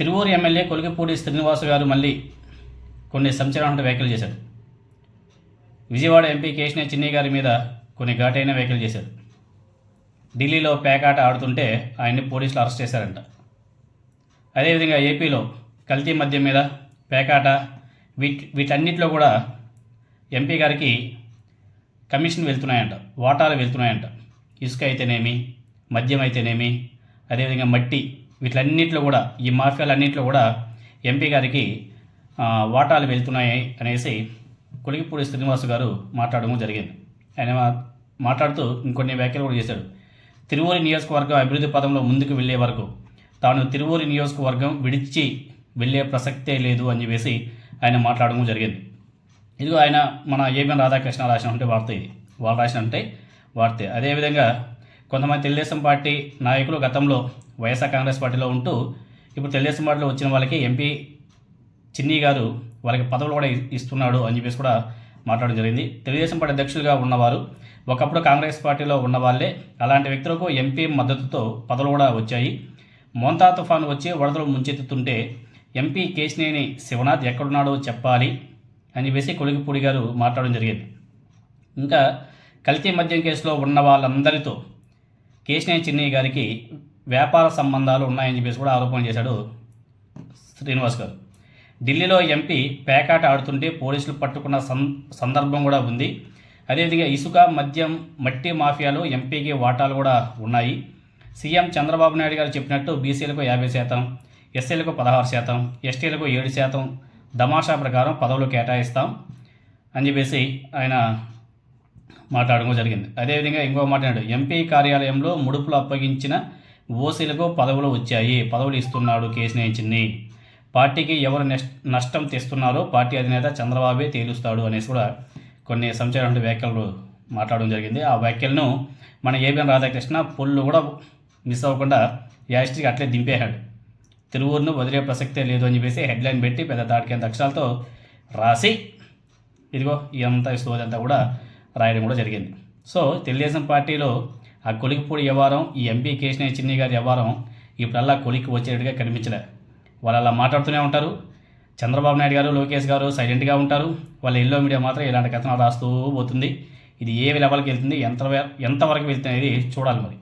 Tiruvuru MLA Koligipudi Srinivasu గారు మళ్ళీ కొన్ని సంచలన వ్యాఖ్యలు చేశారు. విజయవాడ ఎంపీ కేశినే చిన్ని గారి మీద కొన్ని ఘాటైన వ్యాఖ్యలు చేశారు. ఢిల్లీలో పేకాట ఆడుతుంటే ఆయన్ని పోలీసులు అరెస్ట్ చేశారంట. అదేవిధంగా ఏపీలో కల్తీ మద్యం మీద పేకాట వీటి వీటన్నిటిలో కూడా ఎంపీ గారికి కమిషన్ వెళ్తున్నాయంట వాటాలు వెళ్తున్నాయంట. ఇసుక అయితేనేమి మద్యం అయితేనేమి అదేవిధంగా మట్టి వీటిలన్నింటిలో కూడా ఈ మాఫియాలన్నింటిలో కూడా ఎంపీ గారికి వాటాలు వెళ్తున్నాయి అనేసి కొలిగిపూడి శ్రీనివాస్ గారు మాట్లాడడం జరిగింది. ఆయన మా- మాట్లాడుతూ ఇంకొన్ని వ్యాఖ్యలు కూడా చేశాడు తిరువూరి నియోజకవర్గం అభివృద్ధి పదంలో ముందుకు వెళ్ళే వరకు తాను తిరువూరి నియోజకవర్గం విడిచి వెళ్ళే ప్రసక్తే లేదు అని చెప్పేసి ఆయన మాట్లాడడం జరిగింది. ఇదిగో ఆయన మన ఏబిఎన్ రాధాకృష్ణ రాసినటువంటి వార్త ఇది. వాళ్ళు అంటే వార్తే. అదేవిధంగా కొంతమంది తెలుగుదేశం పార్టీ నాయకులు గతంలో వైఎస్ఆర్ కాంగ్రెస్ పార్టీలో ఉంటూ ఇప్పుడు తెలుగుదేశం పార్టీలో వచ్చిన వాళ్ళకి ఎంపీ చిన్ని గారు వాళ్ళకి పదవులు కూడా ఇస్తున్నాడు అని చెప్పేసి కూడా మాట్లాడడం జరిగింది. తెలుగుదేశం పార్టీ అధ్యక్షులుగా ఉన్నవారు ఒకప్పుడు కాంగ్రెస్ పార్టీలో ఉన్న వాళ్ళే అలాంటి వ్యక్తులకు ఎంపీ మద్దతుతో పదవులు కూడా వచ్చాయి. మోంతా తుఫాను వచ్చి వరదలు ముంచెత్తుతుంటే ఎంపీ కేశినేని శివనాథ్ ఎక్కడున్నాడో చెప్పాలి అని చెప్పేసి కొలిగిపూడి గారు మాట్లాడడం జరిగింది. ఇంకా కల్తీ మద్యం కేసులో ఉన్న వాళ్ళందరితో కేశినేని చిన్నయ్య గారికి వ్యాపార సంబంధాలు ఉన్నాయని చెప్పేసి కూడా ఆరోపణ చేశాడు శ్రీనివాస్ గారు. ఢిల్లీలో ఎంపీ పేకాట ఆడుతుంటే పోలీసులు పట్టుకున్న సం సందర్భం కూడా ఉంది. అదేవిధంగా ఇసుక మద్యం మట్టి మాఫియాలో ఎంపీకి వాటాలు కూడా ఉన్నాయి. సీఎం చంద్రబాబు నాయుడు గారు చెప్పినట్టు బీసీలకు యాభై శాతం ఎస్సీలకు పదహారు శాతం ఎస్టీలకు ఏడు శాతం దమాషా ప్రకారం పదవులు కేటాయిస్తాం అని చెప్పేసి ఆయన మాట్లాడడం జరిగింది. అదేవిధంగా ఇంకో మాట్లాడాడు ఎంపీ కార్యాలయంలో ముడుపులు అప్పగించిన ఓసీలకు పదవులు వచ్చాయి. పదవులు ఇస్తున్నాడు కేసినేని పార్టీకి ఎవరు నష్టం తెస్తున్నారో పార్టీ అధినేత చంద్రబాబే తేలుస్తాడు అనేసి కూడా కొన్ని సంచలన వ్యాఖ్యలు మాట్లాడడం జరిగింది. ఆ వ్యాఖ్యలను మన ఏబిఎన్ రాధాకృష్ణ పొల్లు కూడా మిస్ అవ్వకుండా యాస్ట్రీకి అట్లే దింపేశాడు. తిరువూరును వదిలే ప్రసక్తే లేదు అని చెప్పేసి హెడ్లైన్ పెట్టి పెద్ద తాటికేంత అక్షరాలతో రాసి ఇదిగో ఇదంతా స్టోరీ అంతా కూడా రాయడం కూడా జరిగింది. సో తెలుగుదేశం పార్టీలో ఆ కొలికిపూడి వ్యవహారం ఈ ఎంపీ కేశినేని చిన్ని గారి వ్యవహారం ఇప్పుడల్లా కొలికి వచ్చేటట్టుగా కనిపించలే. వాళ్ళు అలా మాట్లాడుతూనే ఉంటారు. చంద్రబాబు నాయుడు గారు లోకేష్ గారు సైలెంట్గా ఉంటారు. వాళ్ళ ఎల్లో మీడియా మాత్రం ఇలాంటి కథనాలు రాస్తూ పోతుంది. ఇది ఏ లెవెల్కి వెళ్తుంది? ఎంత ఎంతవరకు వెళ్తుంది అనేది చూడాలి మరి.